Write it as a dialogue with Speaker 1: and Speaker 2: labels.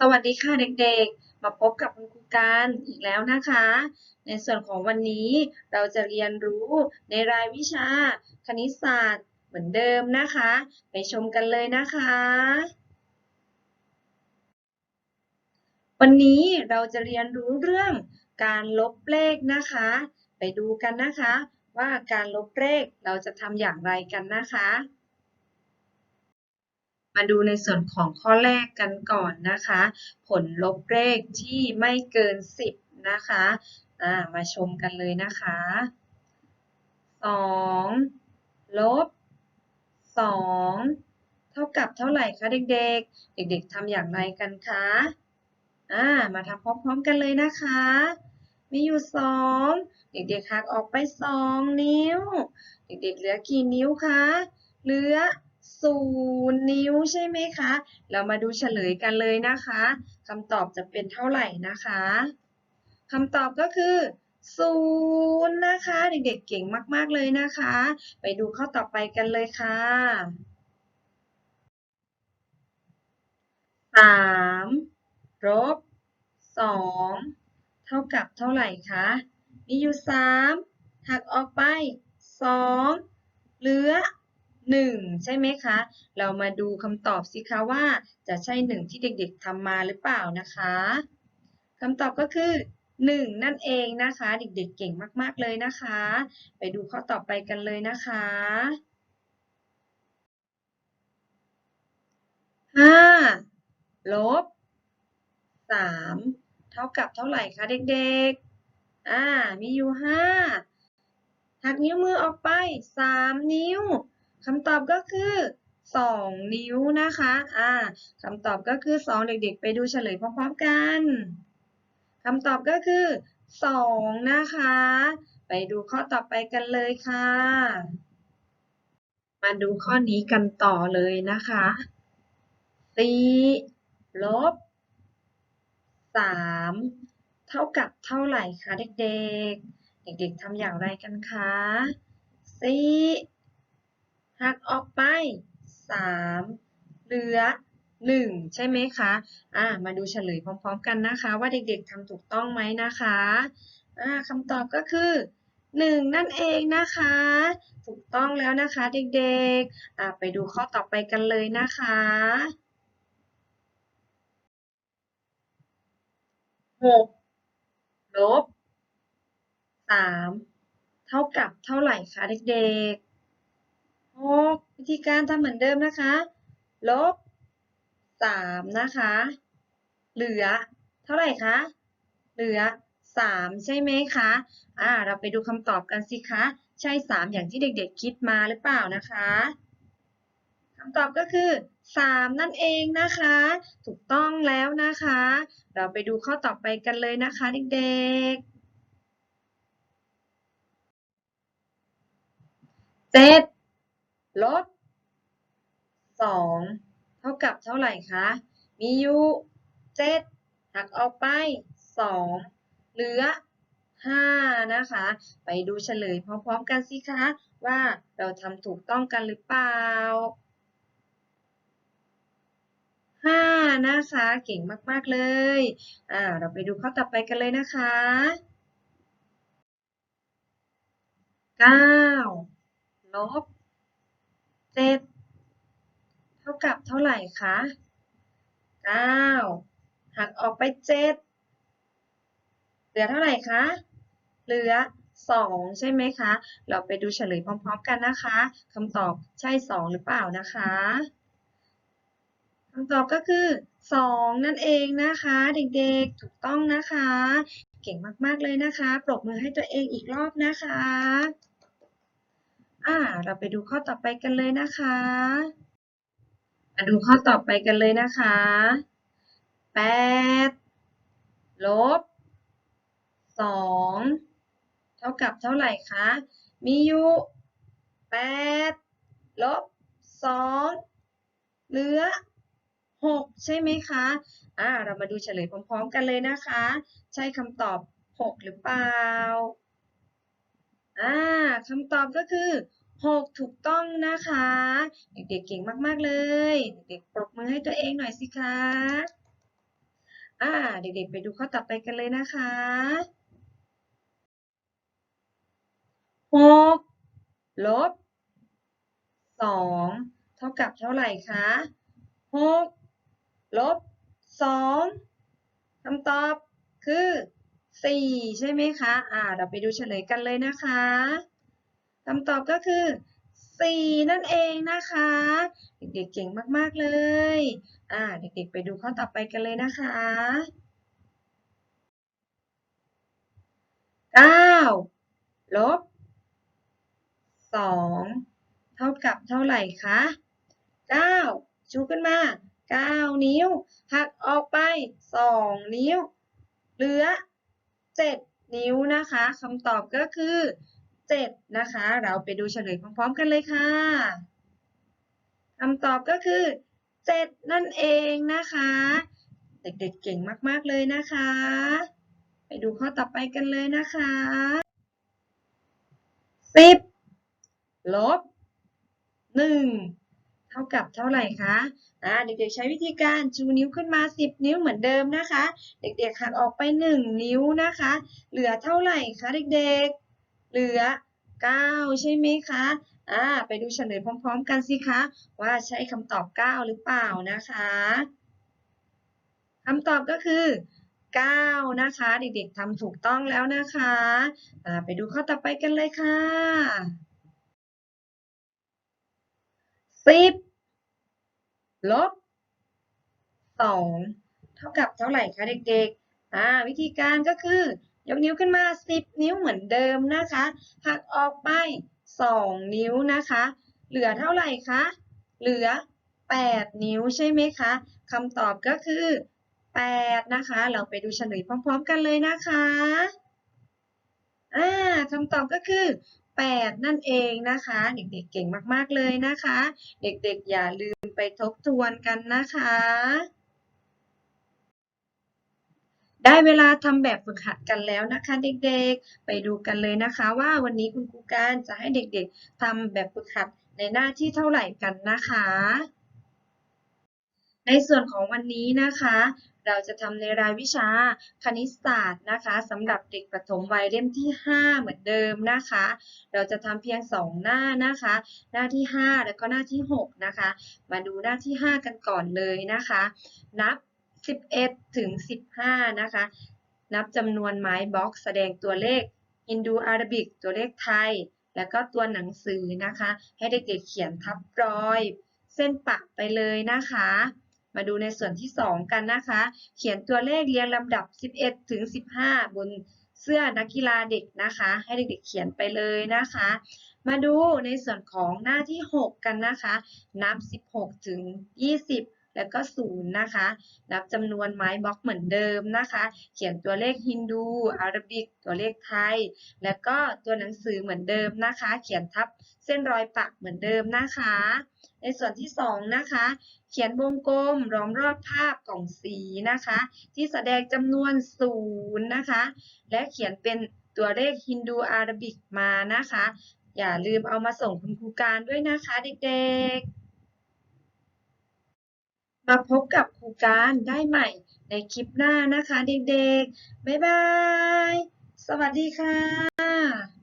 Speaker 1: สวัสดีค่ะเด็กๆ มาพบกับคุณครูการอีกแล้วนะคะ ในส่วนของวันนี้เราจะเรียนรู้ในรายวิชาคณิตศาสตร์เหมือนเดิมนะคะ ไปชมกันเลยนะคะ วันนี้เราจะเรียนรู้เรื่องการลบเลขนะคะ ไปดูกันนะคะ ว่าการลบเลขเราจะทำอย่างไรกันนะคะ มาดูในส่วนของข้อแรกกันก่อนนะคะ ผลลบเลขที่ไม่เกิน 10 นะคะมาชมกันเลยนะคะ 2 ลบ 2 เท่ากับเท่าไหร่คะเด็กๆ เด็กๆทำอย่างไรกันคะอ่ามาทำพร้อมๆกันเลยนะคะ มีอยู่ 2 เด็กๆหักออกไป 2 นิ้ว เด็กๆเหลือกี่นิ้วคะ เหลือ ศูนย์นิ้วใช่ไหมคะ เรามาดูเฉลยกันเลยนะคะคำตอบจะเป็นเท่าไหร่นะคะคำตอบก็คือศูนย์นะคะ เด็กๆเก่งมากๆเลยนะคะ ไปดูข้อต่อไปกันเลยค่ะสามลบสองเท่ากับเท่าไหร่คะ มีอยู่สามหักออกไปสองเหลือ หนึ่งใช่ไหมคะ เรามาดูคำตอบสิคะว่าจะใช่หนึ่งที่เด็กๆทำมาหรือเปล่านะคะคำตอบก็คือหนึ่งนั่นเองนะคะ เด็กๆเก่งมากๆเลยนะคะ ไปดูข้อต่อไปกันเลยนะคะห้าลบสามเท่ากับเท่าไหร่คะเด็กๆ อ่า มีอยู่ห้าหักนิ้วมือออกไปสามนิ้ว คำตอบก็คือ 2 นิ้วนะคะ อ่าคำตอบก็คือ 2 เด็กๆ ไปดูเฉลยพร้อมๆกันคำตอบก็คือ 2 นะคะ ไปดูข้อต่อไปกันเลยค่ะ มาดูข้อนี้กันต่อเลยนะคะ4ลบ3เท่ากับเท่าไหร่คะเด็กๆ เด็กๆทำอย่างไรกันคะ4 หักออกไป 3 เหลือ 1 ใช่ไหมคะ อ่า มาดูเฉลยพร้อมๆกันนะคะ ว่าเด็กๆทำถูกต้องไหมนะคะ อ่าคำตอบก็คือ 1 นั่นเองนะคะ ถูกต้องแล้วนะคะเด็กๆ อ่าไปดูข้อต่อไปกันเลยนะคะหกลบสามเท่ากับเท่าไหร่คะเด็กๆ 6วิธีการทำเหมือนเดิมนะคะ ลบ 3 นะคะ เหลือ เท่าไหร่คะ เหลือ 3 ใช่ไหมคะ อ่า เราไปดูคำตอบกันสิคะ ใช่ 3 อย่างที่เด็กๆคิดมาหรือเปล่านะคะคำตอบก็คือ 3 นั่นเองนะคะ ถูกต้องแล้วนะคะ เราไปดูข้อต่อไปกันเลยนะคะเด็กๆเจ็ด ลบ 2 เท่ากับเท่าไหร่คะ มีอยู่ 7 หักออกไป 2 เหลือ 5 นะคะ ไปดูเฉลยพร้อมๆกันสิคะ ว่าเราทำถูกต้องกันหรือเปล่า 5 นะคะ เก่งมากๆเลย อ่า เราไปดูข้อต่อไปกันเลยนะคะ9ลบ เจ็ดเท่ากับเท่าไหร่คะเก้าหักออกไปเจ็ดเหลือเท่าไหร่คะ เหลือสองใช่ไหมคะ เราไปดูเฉลยพร้อมๆกันนะคะคำตอบใช่สองหรือเปล่านะคะคำตอบก็คือสองนั่นเองนะคะ เด็กๆถูกต้องนะคะ เก่งมากๆเลยนะคะ ปรบมือให้ตัวเองอีกรอบนะคะ อ่า เราไปดูข้อต่อไปกันเลยนะคะ มาดูข้อต่อไปกันเลยนะคะแปดลบสองเท่ากับเท่าไหร่คะ มีอยู่แปดลบสองเหลือหกใช่ไหมคะ อ่า เรามาดูเฉลยพร้อมๆกันเลยนะคะ ใช่คำตอบหกหรือเปล่า อ่าคำตอบก็คือ 6 ถูกต้องนะคะ เด็กๆเก่งมากๆเลย เด็กๆปรบมือให้ตัวเองหน่อยสิคะ อ่า เด็กๆไปดูข้อต่อไปกันเลยนะคะหกลบสองเท่ากับเท่าไหร่คะหกลบสองคำตอบคือ สี่ใช่ไหมคะ อ่า เราไปดูเฉลยกันเลยนะคะคำตอบก็คือสี่นั่นเองนะคะ เด็กๆเก่งมากๆเลย อ่า เด็กๆไปดูข้อต่อไปกันเลยนะคะเก้าลบสองเท่ากับเท่าไหร่คะเก้าชูขึ้นมาเก้านิ้ว หักออกไปสองนิ้ว เหลือ เจ็ดนิ้วนะคะคำตอบก็คือเจ็ดนะคะ เราไปดูเฉลยพร้อมๆกันเลยค่ะคำตอบก็คือเจ็ดนั่นเองนะคะ เด็กๆเก่งมากๆเลยนะคะ ไปดูข้อต่อไปกันเลยนะคะสิบลบหนึ่ง ท่ากับเท่าไหร่คะอ่าเด็กๆใช้วิธีการชูนิ้วขึ้นมา 10 นิ้วเหมือนเดิมนะคะ เด็กๆหักออกไป 1 นิ้วนะคะ เหลือเท่าไหร่คะเด็กๆ เหลือ 9 ใช่ไหมคะอ่าไปดูเฉลยพร้อมๆ กันสิคะว่าใช่คำตอบ 9 หรือเปล่านะคะคำตอบก็คือ 9 นะคะ เด็กๆทำถูกต้องแล้วนะคะอ่าไปดูข้อต่อไปกันเลยค่ะสิบ ลบสองเท่ากับเท่าไหร่คะเด็กๆอ่าวิธีการก็คือยกนิ้วขึ้นมา 10 นิ้วเหมือนเดิมนะคะหักออกไป 2 นิ้วนะคะ เหลือเท่าไหร่คะเหลือ 8 นิ้วใช่ไหมคะคำตอบก็คือ 8 นะคะ เราไปดูเฉลยพร้อม ๆ กันเลยนะคะอ่าคำตอบก็คือ 8 นั่นเองนะคะ เด็กๆเก่งมากๆเลยนะคะ เด็กๆอย่าลืมไปทบทวนกันนะคะ ได้เวลาทำแบบฝึกหัดกันแล้วนะคะ เด็กๆ ไปดูกันเลยนะคะว่าวันนี้คุณครูการจะให้เด็กๆทำแบบฝึกหัดในหน้าที่เท่าไหร่กันนะคะในส่วนของวันนี้นะคะ เราจะทำในรายวิชาคณิตศาสตร์นะคะสำหรับเด็กประถมวัยเล่มที่ 5 เหมือนเดิมนะคะ เราจะทำเพียง 2 หน้านะคะ หน้าที่ 5 แล้วก็หน้าที่ 6 นะคะ มาดูหน้าที่ 5 กันก่อนเลยนะคะ นับ 11 ถึง 15 นะคะ นับจำนวนไม้บล็อกแสดงตัวเลขฮินดูอาราบิกตัวเลขไทย แล้วก็ตัวหนังสือนะคะ ให้เด็กๆเขียนทับรอย เส้นปะไปเลยนะคะ มาดูในส่วนที่ 2 กันนะคะ เขียนตัวเลขเรียงลำดับ 11 ถึง 15 บนเสื้อนักกีฬาเด็กนะคะ ให้เด็กๆเขียนไปเลยนะคะ มาดูในส่วนของหน้าที่ 6 กันนะคะ นับ 16 ถึง 20 แล้วก็0นะคะ นับจำนวนไม้บล็อกเหมือนเดิมนะคะ เขียนตัวเลขฮินดูอาราบิก ตัวเลขไทย แล้วก็ตัวหนังสือเหมือนเดิมนะคะ เขียนทับเส้นรอยปักเหมือนเดิมนะคะ ในส่วนที่2นะคะ เขียนวงกลมล้อมรอบภาพกล่องสีนะคะ ที่แสดงจำนวนศูนย์นะคะ และเขียนเป็นตัวเลขฮินดูอาราบิกมานะคะ อย่าลืมเอามาส่งคุณครูการด้วยนะคะเด็กๆ มาพบกับครูการได้ใหม่ในคลิปหน้านะคะเด็กๆ บ๊ายบาย สวัสดีค่ะ